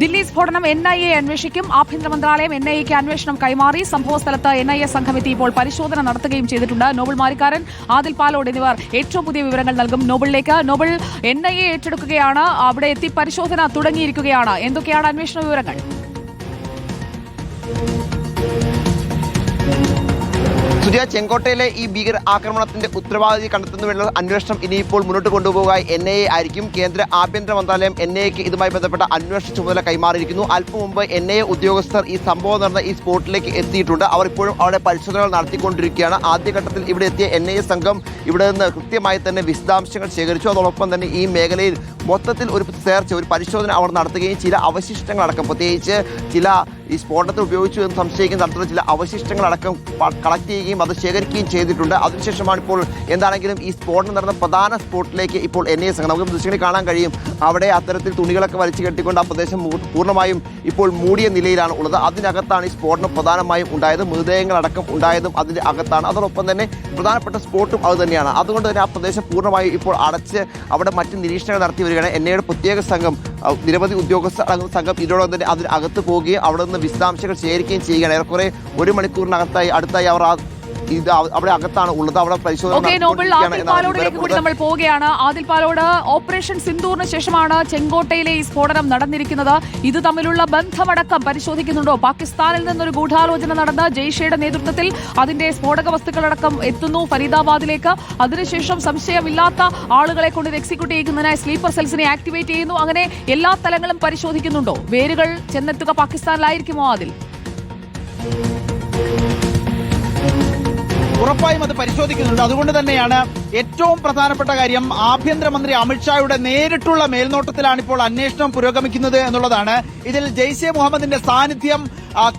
ദില്ലി സ്ഫോടനം N I A അന്വേഷിക്കും. ആഭ്യന്തര മന്ത്രാലയം എൻ ഐ എക്ക് അന്വേഷണം കൈമാറി. സംഭവസ്ഥലത്ത് എൻ ഐ എ സംഘം എത്തി ഇപ്പോൾ പരിശോധന നടത്തുകയും ചെയ്തിട്ടുണ്ട്. നോബിൾ മാരിക്കാരൻ ആദിൽ പാലോട് എന്നിവർ ഏറ്റവും പുതിയ വിവരങ്ങൾ നൽകും. നോബിളിലേക്ക് നോബിൾ എൻ ഐ എ ഏറ്റെടുക്കുകയാണ്. അവിടെ എത്തി പരിശോധന തുടങ്ങിയിരിക്കുകയാണ്. എന്തൊക്കെയാണ് അന്വേഷണ വിവരങ്ങൾ? സുജയ ചെങ്കോട്ടയിലെ ഈ ഭീകര ആക്രമണത്തിന്റെ ഉത്തരവാദി കണ്ടെത്തുന്നതിനുള്ള അന്വേഷണം ഇനിയിപ്പോൾ മുന്നോട്ട് കൊണ്ടുപോകുക എൻ ഐ എ ആയിരിക്കും. കേന്ദ്ര ആഭ്യന്തര മന്ത്രാലയം എൻ ഐ എക്ക് ഇതുമായി ബന്ധപ്പെട്ട അന്വേഷണ ചുമതല കൈമാറിയിരിക്കുന്നു. അല്പം മുമ്പ് എൻ ഐ എ ഉദ്യോഗസ്ഥർ ഈ സംഭവം നടന്ന ഈ സ്പോട്ടിലേക്ക് എത്തിയിട്ടുണ്ട്. അവർ ഇപ്പോഴും അവിടെ പരിശോധനകൾ നടത്തിക്കൊണ്ടിരിക്കുകയാണ്. ആദ്യഘട്ടത്തിൽ ഇവിടെ എത്തിയ എൻ ഐ എ സംഘം ഇവിടെ നിന്ന് കൃത്യമായി തന്നെ വിശദാംശങ്ങൾ ശേഖരിച്ചു. അതോടൊപ്പം തന്നെ ഈ മേഖലയിൽ മൊത്തത്തിൽ ഒരു സേർച്ച് ഒരു പരിശോധന അവർ നടത്തുകയും ചില അവശിഷ്ടങ്ങളടക്കം പ്രത്യേകിച്ച് ചില ഈ സ്ഫോടനത്തിൽ ഉപയോഗിച്ചു എന്ന് സംശയിക്കുന്ന തരത്തിലുള്ള ചില അവശിഷ്ടങ്ങൾ അടക്കം കളക്ട് ചെയ്യുകയും അത് ശേഖരിക്കുകയും ചെയ്തിട്ടുണ്ട്. അതിനുശേഷമാണ് ഇപ്പോൾ എന്താണെങ്കിലും ഈ സ്ഫോടനം നടന്ന പ്രധാന സ്പോട്ടിലേക്ക് ഇപ്പോൾ എൻ ഐ സംഘം. നമുക്ക് ദൃശ്യങ്ങളിൽ കാണാൻ കഴിയും. അവിടെ അത്തരത്തിൽ തുണികളൊക്കെ വലിച്ചു കെട്ടിക്കൊണ്ട് ആ പ്രദേശം പൂർണമായും ഇപ്പോൾ മൂടിയ നിലയിലാണ് ഉള്ളത്. അതിനകത്താണ് ഈ സ്ഫോടനം പ്രധാനമായും ഉണ്ടായത്. മൃതദേഹങ്ങളടക്കം ഉണ്ടായതും അതിന്റെ അകത്താണ്. അതോടൊപ്പം തന്നെ പ്രധാനപ്പെട്ട സ്പോട്ടും അത് തന്നെയാണ്. അതുകൊണ്ട് തന്നെ ആ പ്രദേശം പൂർണമായും ഇപ്പോൾ അടച്ച് അവിടെ മറ്റ് നിരീക്ഷണങ്ങൾ നടത്തി വരികയാണ്. എൻ ഐയുടെ പ്രത്യേക സംഘം നിരവധി ഉദ്യോഗസ്ഥ സംഘം ഇതോടൊപ്പം തന്നെ അതിന് അകത്ത് അവിടെ നിന്ന് വിശദാംശങ്ങൾ ശേഖരിക്കുകയും ചെയ്യുകയാണ്. ഏറെക്കുറെ ഒരു മണിക്കൂറിനകത്തായി അടുത്തായി അവർ ആ ഇത് അവ- അവിടെ അകത്താണ് ഉള്ളത്. അവിടെ പരിശോധന നമ്മൾ പോവുകയാണ്. ആദിൽ പാലോട് ഓപ്പറേഷൻ സിന്ദൂറിന് ശേഷമാണ് ചെങ്കോട്ടയിലെ ഈ സ്ഫോടനം നടന്നിരിക്കുന്നത്. ഇത് തമ്മിലുള്ള ബന്ധമടക്കം പരിശോധിക്കുന്നുണ്ടോ? പാകിസ്ഥാനിൽ നിന്നൊരു ഗൂഢാലോചന നടന്ന് ജെയ്ഷയുടെ നേതൃത്വത്തിൽ അതിന്റെ സ്ഫോടക വസ്തുക്കളടക്കം എത്തുന്നു ഫരീദാബാദിലേക്ക്. അതിനുശേഷം സംശയമില്ലാത്ത ആളുകളെ കൊണ്ട് ഇത് എക്സിക്യൂട്ട് ചെയ്യുന്നതിനായി സ്ലീപ്പർ സെൽസിനെ ആക്ടിവേറ്റ് ചെയ്യുന്നു. അങ്ങനെ എല്ലാ തലങ്ങളും പരിശോധിക്കുന്നുണ്ടോ? വേരുകൾ ചെന്നെത്തുക പാകിസ്ഥാനിലായിരിക്കുമോ അതിൽ ഉറപ്പായും അത് പരിശോധിക്കുന്നുണ്ട്. അതുകൊണ്ട് തന്നെയാണ് ഏറ്റവും പ്രധാനപ്പെട്ട കാര്യം ആഭ്യന്തരമന്ത്രി അമിത്ഷായുടെ നേരിട്ടുള്ള മേൽനോട്ടത്തിലാണ് ഇപ്പോൾ അന്വേഷണം പുരോഗമിക്കുന്നത് എന്നുള്ളതാണ്. ഇതിൽ ജെയ്ഷെ മുഹമ്മദിന്റെ സാന്നിധ്യം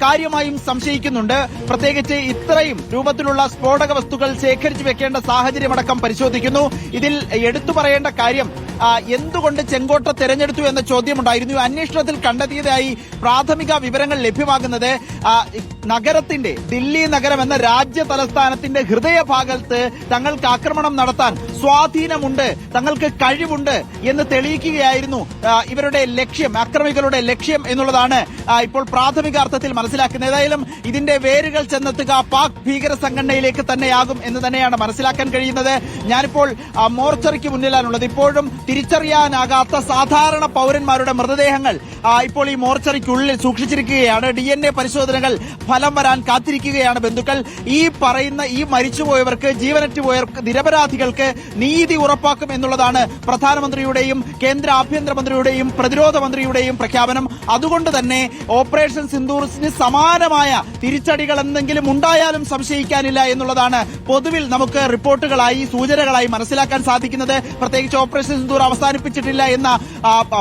കാര്യമായും സംശയിക്കുന്നുണ്ട്. പ്രത്യേകിച്ച് ഇത്രയും രൂപത്തിലുള്ള സ്ഫോടക വസ്തുക്കൾ ശേഖരിച്ചു വെക്കേണ്ട സാഹചര്യമടക്കം പരിശോധിക്കുന്നു. ഇതിൽ എടുത്തു പറയേണ്ട കാര്യം എന്തുകൊണ്ട് ചെങ്കോട്ട തെരഞ്ഞെടുത്തു എന്ന ചോദ്യമുണ്ടായിരുന്നു. അന്വേഷണത്തിൽ കണ്ടെത്തിയതായി പ്രാഥമിക വിവരങ്ങൾ ലഭ്യമാകുന്നത് നഗരത്തിന്റെ ദില്ലി നഗരം എന്ന രാജ്യ തലസ്ഥാനത്തിന്റെ ഹൃദയഭാഗത്ത് തങ്ങൾക്ക് ആക്രമണം നടത്താൻ സ്വാധീനമുണ്ട് തങ്ങൾക്ക് കഴിവുണ്ട് എന്ന് തെളിയിക്കുകയായിരുന്നു ഇവരുടെ ലക്ഷ്യം അക്രമികളുടെ ലക്ഷ്യം എന്നുള്ളതാണ് ഇപ്പോൾ പ്രാഥമിക അർത്ഥത്തിൽ മനസ്സിലാക്കുന്നത്. ഏതായാലും ഇതിന്റെ വേരുകൾ ചെന്നെത്തുക പാക് ഭീകര സംഘടനയിലേക്ക് തന്നെയാകും എന്ന് തന്നെയാണ് മനസ്സിലാക്കാൻ കഴിയുന്നത്. ഞാനിപ്പോൾ മോർച്ചറിക്ക് മുന്നിലാണുള്ളത്. ഇപ്പോഴും തിരിച്ചറിയാനാകാത്ത സാധാരണ പൗരന്മാരുടെ മൃതദേഹങ്ങൾ ഇപ്പോൾ ഈ മോർച്ചറിക്കുള്ളിൽ സൂക്ഷിച്ചിരിക്കുകയാണ്. ഡി എൻ എ പരിശോധനകൾ ഫലം വരാൻ കാത്തിരിക്കുകയാണ് ബന്ധുക്കൾ. ഈ പറയുന്ന ഈ മരിച്ചുപോയവർക്ക് ജീവനറ്റ് പോയവർക്ക് നിരപരാധികൾക്ക് നീതി ഉറപ്പാക്കും എന്നുള്ളതാണ് പ്രധാനമന്ത്രിയുടെയും കേന്ദ്ര ആഭ്യന്തരമന്ത്രിയുടെയും പ്രതിരോധ മന്ത്രിയുടെയും പ്രഖ്യാപനം. അതുകൊണ്ട് തന്നെ ഓപ്പറേഷൻ സിന്ദൂറിന് സമാനമായ തിരിച്ചടികൾ എന്തെങ്കിലും ഉണ്ടായാലും സംശയിക്കാനില്ല എന്നുള്ളതാണ് പൊതുവിൽ നമുക്ക് റിപ്പോർട്ടുകളായി സൂചനകളായി മനസ്സിലാക്കാൻ സാധിക്കുന്നത്. പ്രത്യേകിച്ച് ഓപ്പറേഷൻ സിന്ദൂർ അവസാനിപ്പിച്ചിട്ടില്ല എന്ന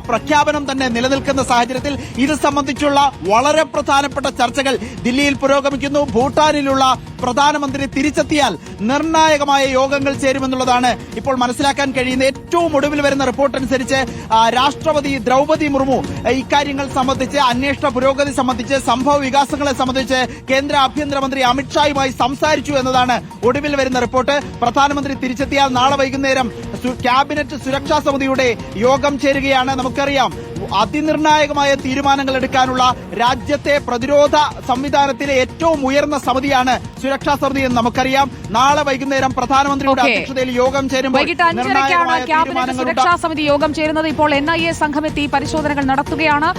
പ്രഖ്യാപനം തന്നെ നിലനിൽക്കുന്ന സാഹചര്യത്തിൽ ഇത് സംബന്ധിച്ചുള്ള വളരെ പ്രധാനപ്പെട്ട ചർച്ചകൾ ദില്ലിയിൽ പുരോഗമിക്കുന്നു. ഭൂട്ടാനിലുള്ള പ്രധാനമന്ത്രി തിരിച്ചെത്തിയാൽ നിർണായകമായ യോഗങ്ങൾ ചേരുമെന്നുള്ളതാണ് ഇപ്പോൾ മനസ്സിലാക്കാൻ കഴിയുന്ന ഏറ്റവും ഒടുവിൽ വരുന്ന റിപ്പോർട്ട് അനുസരിച്ച് രാഷ്ട്രപതി ദ്രൗപതി മുർമു ഇക്കാര്യങ്ങൾ സംബന്ധിച്ച് അന്വേഷണ പുരോഗതി സംബന്ധിച്ച് സംഭവ വികാസങ്ങളെ സംബന്ധിച്ച് കേന്ദ്ര ആഭ്യന്തരമന്ത്രി അമിത്ഷായുമായി സംസാരിച്ചു എന്നതാണ് ഒടുവിൽ വരുന്ന റിപ്പോർട്ട്. പ്രധാനമന്ത്രി തിരിച്ചെത്തിയാൽ നാളെ വൈകുന്നേരം ക്യാബിനറ്റ് സുരക്ഷാ സമിതിയുടെ യോഗം ചേരുകയാണ്. നമുക്കറിയാം അതിനിർണായകമായ തീരുമാനങ്ങൾ എടുക്കാനുള്ള രാജ്യത്തെ പ്രതിരോധ സംവിധാനത്തിലെ ഏറ്റവും ഉയർന്ന സമിതിയാണ് സുരക്ഷാ സമിതി എന്ന് നമുക്കറിയാം. നാളെ വൈകുന്നേരം പ്രധാനമന്ത്രിയുടെ അധ്യക്ഷതയിൽ യോഗം ചേരുമ്പോൾ സുരക്ഷാ സമിതി യോഗം ചേരുന്നത്. ഇപ്പോൾ എൻ ഐ എ സംഘമെത്തി പരിശോധനകൾ നടത്തുകയാണ്.